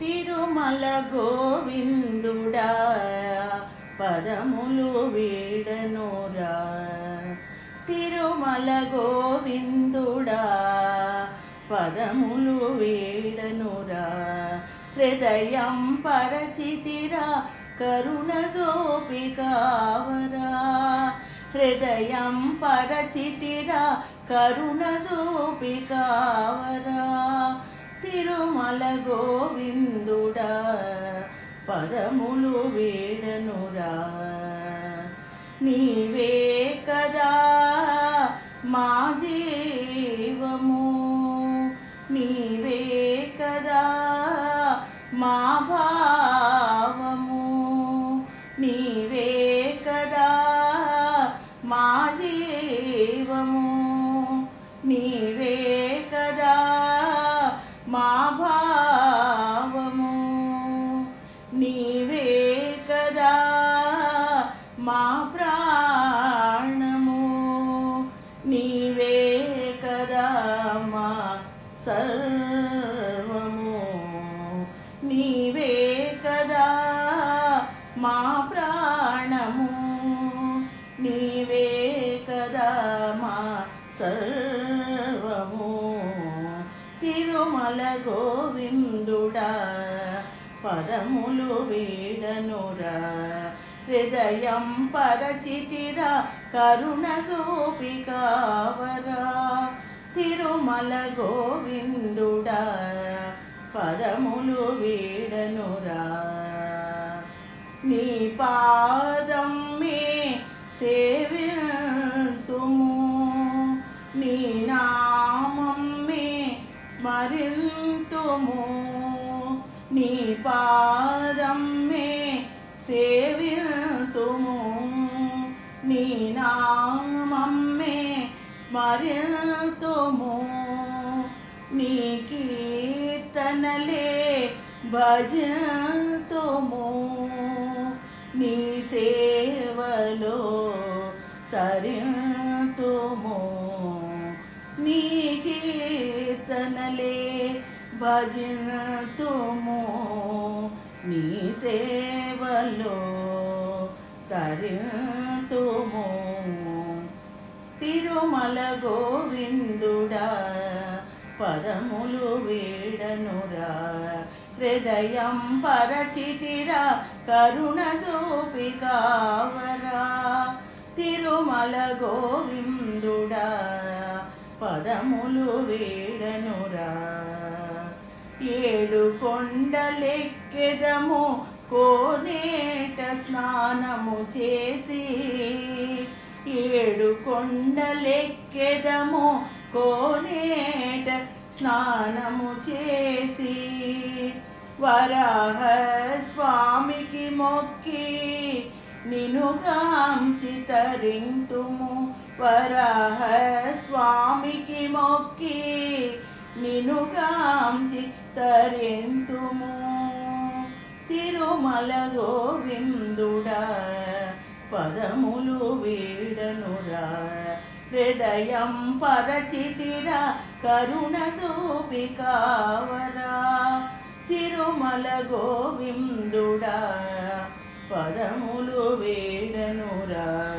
తిరుమల గోవిందుడా పదములు వీడనురా తిరుమల గోవిందుడా పదములు వీడనురా హృదయం పరచితిరా కరుణ సోపికావరా హృదయం పరచితిరా కరుణ సోపికావరా తిరుమల గోవిందుడా పదములు వేడనురా. నీవే కదా మా జీవము నీవే కదా మా భావము నీవే నీవే కదా మా సర్వము. నీవే కదా మా ప్రాణము. నీవే కదా మా సర్వము. తిరుమల గోవిందుడా పదములు వీడనురా. హృదయం పరచితిరా కరుణ సూపికావరా తిరుమల గోవిందుడా పదములు వీడనురా. నీ పాదం మే సేవితుము నీ నామం మే స్మరింతుము. నీ పాదం మే సేవితుము నీ నామం మే స్మరింతుము. నీ కీర్తనలే భజతుము. నీ సేవలో తరింతుము. నీ కీర్తనలే భజతుము. నీ సేవలో తరింతుము. తిరుమల గోవిందుడా పదములు వీడనురా. హృదయం పరచితిరా కరుణ చూపి కావరా. తిరుమల గోవిందుడా పదములు వీడనురా. ఏడు కొండలెక్కెదము కోనేట స్నానము చేసి ఏడు కొండలెక్కెదము కోనేట స్నానము చేసి వరాహ స్వామికి మొక్కి నినుగాంచి తరింతుము. వరాహ స్వామికి మొక్కి నినుగాంచి తరింతుము. తిరుమల గోవిందుడా పదములు వీడనురా. హృదయం పరచితిరా కరుణ చూపి కావరా. తిరుమల గోవిందుడా పదములు వీడనురా.